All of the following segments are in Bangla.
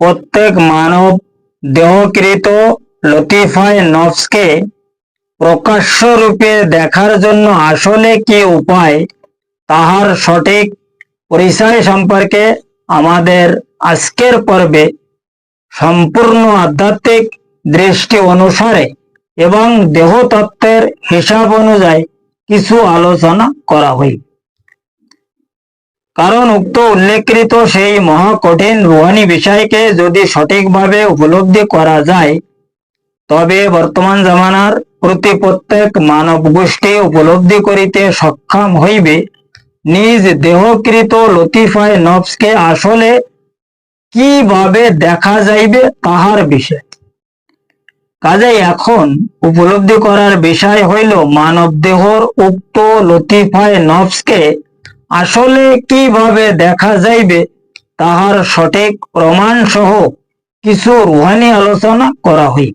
প্রত্যেক মানব দেহকৃত লতিফায় নফসকে প্রকাশ্য রূপে দেখার জন্য আসলে কি উপায়, তাহার সঠিক পরিচয় সম্পর্কে আমাদের আজকের পর্বে সম্পূর্ণ আধ্যাত্মিক দৃষ্টি অনুসারে এবং দেহতত্ত্বের হিসাব অনুযায়ী কিছু আলোচনা করা হইবে কারণ উক্ত উল্লেখকৃত সেই মহা কঠিন রুহানি বিষয়কে যদি সঠিকভাবে উপলব্ধি করা যায়, তবে বর্তমান জামানার প্রতি প্রত্যেক মানব গোষ্ঠী উপলব্ধি করিতে সক্ষম হইবে। নিজ দেহকৃত লতিফায় নফসকে আসলে কীভাবে দেখা যাইবে তাহার বিষয়। কাজে এখন উপলব্ধি করার বিষয় হইল মানব দেহর উক্ত লতিফায় নফসকে আসলে কীভাবে দেখা যাইবে, তাহার সঠিক প্রমাণ সহ কিছু রুহানি আলোচনা করা হই।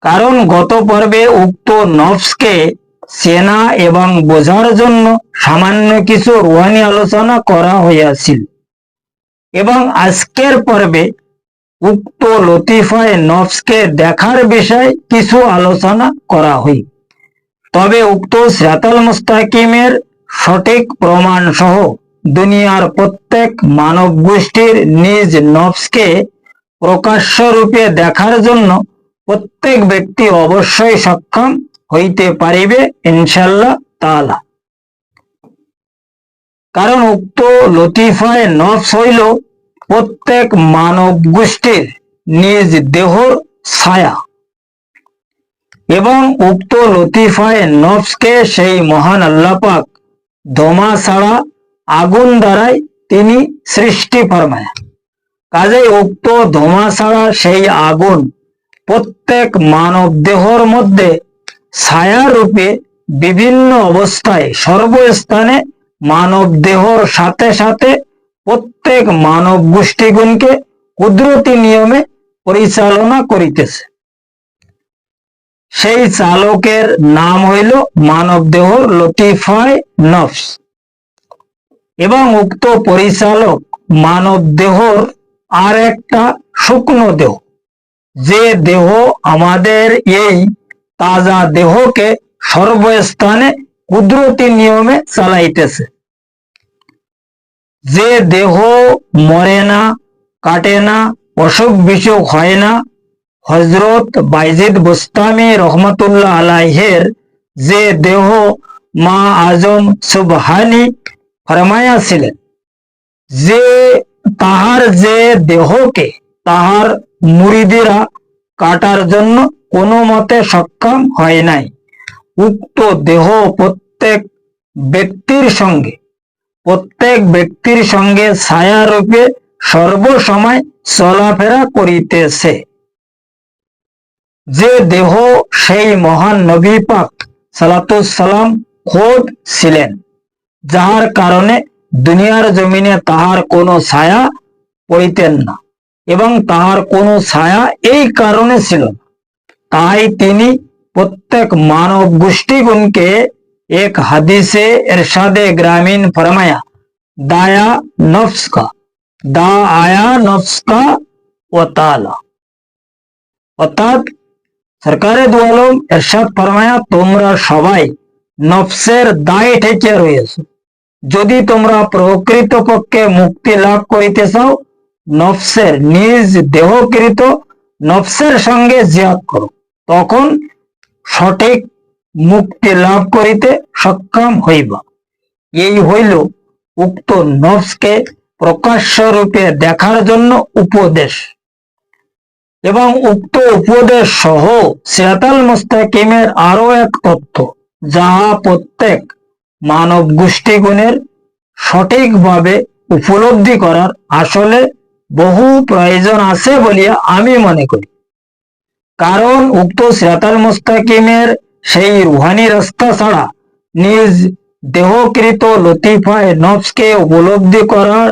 কারণ গত পর্বে উক্ত নফসকে চেনা এবং বোঝার জন্য সামান্য কিছু রুহানি আলোচনা করা হইয়াছিল। এবং আজকের পর্বে উক্ত লতিফায় নফসকে দেখার বিষয় কিছু আলোচনা করা হই। তবে উক্ত সিরাতাল মুস্তাকিমের সঠিক প্রমাণ সহ দুনিয়ার প্রত্যেক মানব গোষ্ঠীর নিজ নফসকে প্রকাশ্য রূপে দেখার জন্য প্রত্যেক ব্যক্তি অবশ্যই সক্ষম হইতে পারিবে ইনশাল্লাহ তাআলা। কারণ উক্ত লতিফায় নফস হইল প্রত্যেক মানব গোষ্ঠীর নিজ দেহর ছায়া। এবং উক্ত লতিফায় নফসকে সেই মহান আল্লাপাক ধোমা ছাড়া আগুন দ্বারাই তিনি সৃষ্টি ফরমায়। কাজে উক্ত ধোমা ছাড়া সেই আগুন প্রত্যেক মানব দেহর মধ্যে ছায়া রূপে বিভিন্ন অবস্থায় সর্বস্থানে মানব দেহর সাথে সাথে প্রত্যেক মানব গোষ্ঠীগুণকে কুদরতি নিয়মে পরিচালনা করিতেছে। সেই চালকের নাম হইল মানব দেহর লতিফায় নফস। এবং উক্ত পরিচালক মানব দেহর আর একটা শুকনো দেহ। যে দেহ আমাদের এই তাজা দেহকে সর্বস্থানে কুদরতি নিয়মে চালাইতেছে। যে দেহ মরে না, কাটে না অসুখ বিসুখ হয় না হজরত বাইজিদ বুস্তামি রহমতুল্লাহ আলাইহের যে দেহ মা আজম সুবহানি ফরমায়া ছিলেন, যে তাহার যে দেহকে তাহার মুরিদিরা কাটার জন্য কোনো মতে সক্ষম হয় নাই। উক্ত দেহ প্রত্যেক ব্যক্তির সঙ্গে, প্রত্যেক ব্যক্তির সঙ্গে ছায়া রূপে সর্বসময় চলাফেরা করিতেছে। যে দেহ সেই মহান নবী পাক সালাতুসালাম খোদ ছিলেন, যাহার কারণে দুনিয়ার জমিনে তাহার কোনো ছায়া পড়িতেন না এবং তাহার কোনো ছায়া এই কারণে ছিল তাই তিনি প্রত্যেক মানব গোষ্ঠীগুণকে এক হাদিসে এরশাদে গ্রামীণ ফরমায়া, দায়া নফসকা দা আয়া নফসকা ও তালা, অর্থাৎ সরকারে দুয়ালম এরশাদ ফরমায়া, তোমরা সবাই নফসের দায় ঠেকে রয়েছে যদি তোমরা প্রকৃত পক্ষে মুক্তি লাভ করিতে চাও নফসের নিজ দেহকৃত নফসের সঙ্গে জিয়াদ করো। তখন সঠিক মুক্তি লাভ করিতে সক্ষম হইবা। এই হইল উক্ত নফসকে প্রকাশ্য রূপে দেখার জন্য উপদেশ। এবং উক্ত উপদেশ সহ সিরাতাল মুস্তাকিমের আরও এক তথ্য যাহা প্রত্যেক মানব গোষ্ঠীগুণের সঠিকভাবে উপলব্ধি করার আসলে বহু প্রয়োজন আছে বলিয়া আমি মনে করি। কারণ উক্ত সিরাতাল মুস্তাকিমের সেই রুহানি রাস্তা ছাড়া নিজ দেহকৃত লতিফায় নফসকে উপলব্ধি করার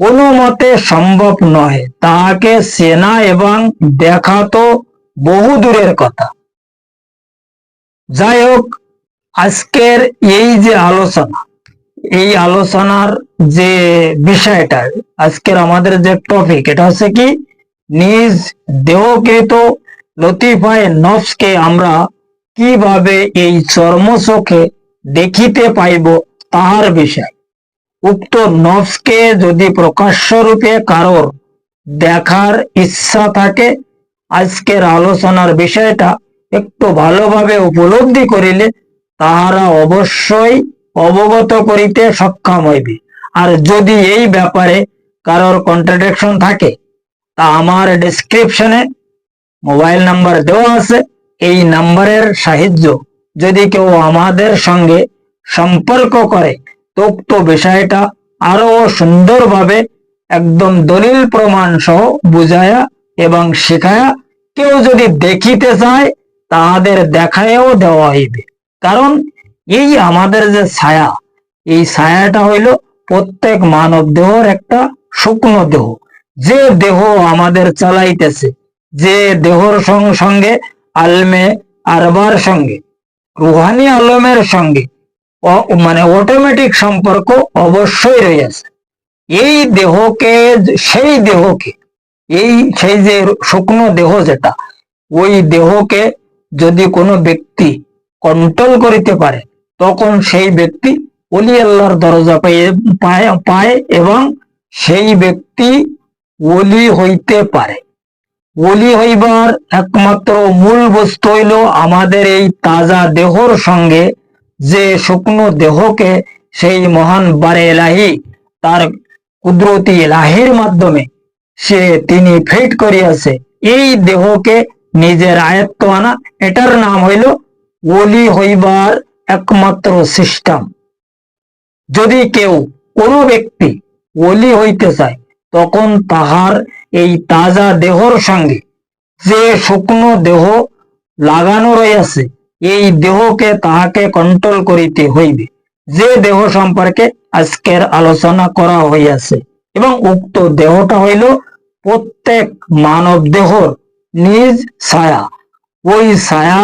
কোনো মতে সম্ভব নয় তাহাকে চেনা এবং দেখা তো বহু দূরের কথা। যাই হোক, আজকের এই যে আলোচনা, এই আলোচনার যে বিষয়টা, আজকের আমাদের যে টপিক এটা হচ্ছে কি, নিজ দেহকে তো লতিফায় নফসকে আমরা কীভাবে এই চর্ম চোখে দেখিতে পাইব তাহার বিষয়। উক্ত নফসকে যদি প্রকাশ্য রূপে কারোর দেখার ইচ্ছা থাকে, আজকের আলোচনার বিষয়টা একটু ভালোভাবে উপলব্ধি করিলে তাহারা অবশ্যই অবগত করিতে সক্ষম হইবে। আর যদি এই ব্যাপারে কারোর কন্ট্রাডিকশন থাকে, তা আমার ডেসক্রিপশনে মোবাইল নাম্বার দেওয়া আছে। এই নাম্বারের সাহায্য যদি কেউ আমাদের সঙ্গে সম্পর্ক করে উক্ত বিষয়টা আরও সুন্দরভাবে একদম দলিল প্রমাণ সহ বুঝায়া এবং শেখায়া কেউ যদি দেখিতে চায়, তাহাদের দেখায়ও দেওয়া হইবে। কারণ এই আমাদের যে ছায়া, এই ছায়াটা হইল প্রত্যেক মানব দেহর একটা শুকনো দেহ। যে দেহ আমাদের চালাইতেছে, যে দেহর সঙ্গে আলমে আরবার সঙ্গে, রুহানি আলমের সঙ্গে মানে অটোমেটিক সম্পর্ক অবশ্যই রয়েছে। এই দেহকে, সেই দেহকে, এই, সেই যে শুকনো দেহ যেটা, ওই দেহকে যদি কোনো ব্যক্তি কন্ট্রোল করিতে পারে, তখন সেই ব্যক্তি অলি আল্লাহর দরজা পেয়ে, পায় পায় এবং সেই ব্যক্তি ওলি হইতে পারে। ওলি হইবার একমাত্র মূল বস্তু হইল আমাদের এই তাজা দেহর সঙ্গে যে শুকনো দেহকে সেই মহান বারে এলাহি, তার কুদরতি এলাহির মাধ্যমে সে তিনি ফিট করিয়াছে। এই দেহকে নিজের আয়ত্ত আনা, এটার নাম হইল ওলি হইবার একমাত্র সিস্টেম। যদি কেউ কোনো ব্যক্তি ওলি হইতে চায়, তখন তাহার এই তাজা দেহর সঙ্গে যে শুকনো দেহ লাগানো রয়েছে এই দেহকে তাহাকে কন্ট্রোল করিতে হইবে। যে দেহ সম্পর্কে আজকের আলোচনা করা হইয়াছে এবং উক্ত দেহটা হইল প্রত্যেক মানব দেহর নিজ ছায়া। ওই ছায়া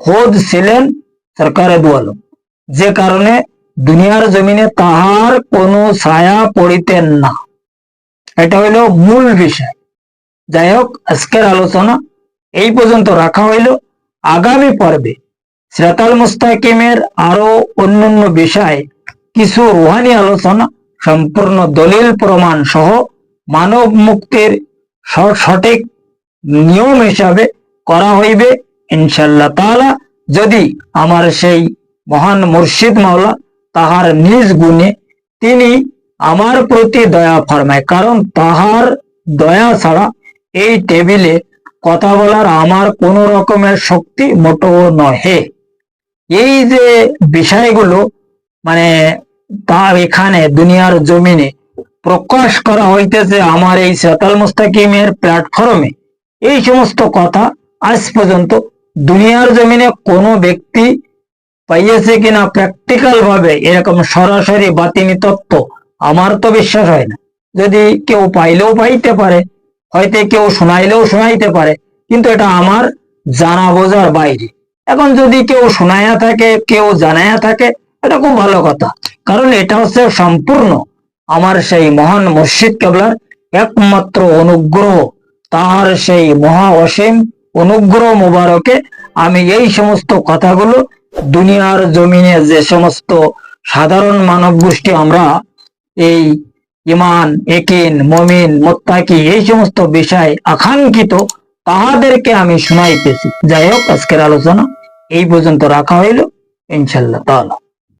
খোদ ছিলেন সরকারে দুয়ালম যে কারণে দুনিয়ার জমিনে তাহার কোনো ছায়া পড়িতেন না। এটা হইল মূল বিষয়। যাই হোক, আজকের আলোচনা এই পর্যন্ত রাখা হইল। আগামী পর্বে সিরাতাল মুস্তাকিমের আরও অন্যান্য বিষয়, কিছু রুহানি আলোচনা, সম্পূর্ণ দলিল প্রমাণ সহ মানব মুক্তির সঠিক নিয়ম হিসাবে করা হইবে ইনশাল্লাহ তাআলা। যদি আমার সেই মহান মুর্শিদ মাওলা তাহার নিজ গুণে তিনি আমার প্রতি দয়া ফরমায়, কারণ তাহার দয়া ছাড়া এই টেবিলে কথা বলার আমার কোনো রকমের শক্তি মোটেও নহে। এই যে বিষয়গুলো মানে তা এখানে দুনিয়ার জমিনে প্রকাশ করা হইতেছে আমার এই সেতাল মুস্তাকিমের প্ল্যাটফর্মে এই সমস্ত কথা আজ পর্যন্ত দুনিয়ার জমিনে কোনো ব্যক্তি পাইয়েছে কিনা প্র্যাকটিক্যাল ভাবে এরকম সরাসরি বাতিনি তত্ত্ব আমার তো বিশ্বাস হয় না। যদি কেউ পাইলেও পাইতে পারে, হয়তো কেউ শোনাইলেও শোনাইতে পারে, কিন্তু এটা আমার জানা বোঝার বাইরে। এখন যদি কেউ শোনায়া থাকে, কেউ জানায়া থাকে, এটা খুব ভালো কথা। কারণ এটা হচ্ছে সম্পূর্ণ আমার সেই মহান মসজিদ কেবলার একমাত্র অনুগ্রহ। তাহার সেই মহা অসীম অনুগ্রহ মুবারকে আমি এই সমস্ত কথাগুলো দুনিয়ার জমিনে যে সমস্ত সাধারণ মানব গোষ্ঠী আমরা, এই ইমান, একিন, মমিন, মোত্তাকি, এই সমস্ত বিষয় আকাঙ্ক্ষিত, তাহাদেরকে আমি শোনাইতেছি। যাই হোক, আজকের আলোচনা এই পর্যন্ত রাখা হইল ইনশাল্লাহ তাআলা।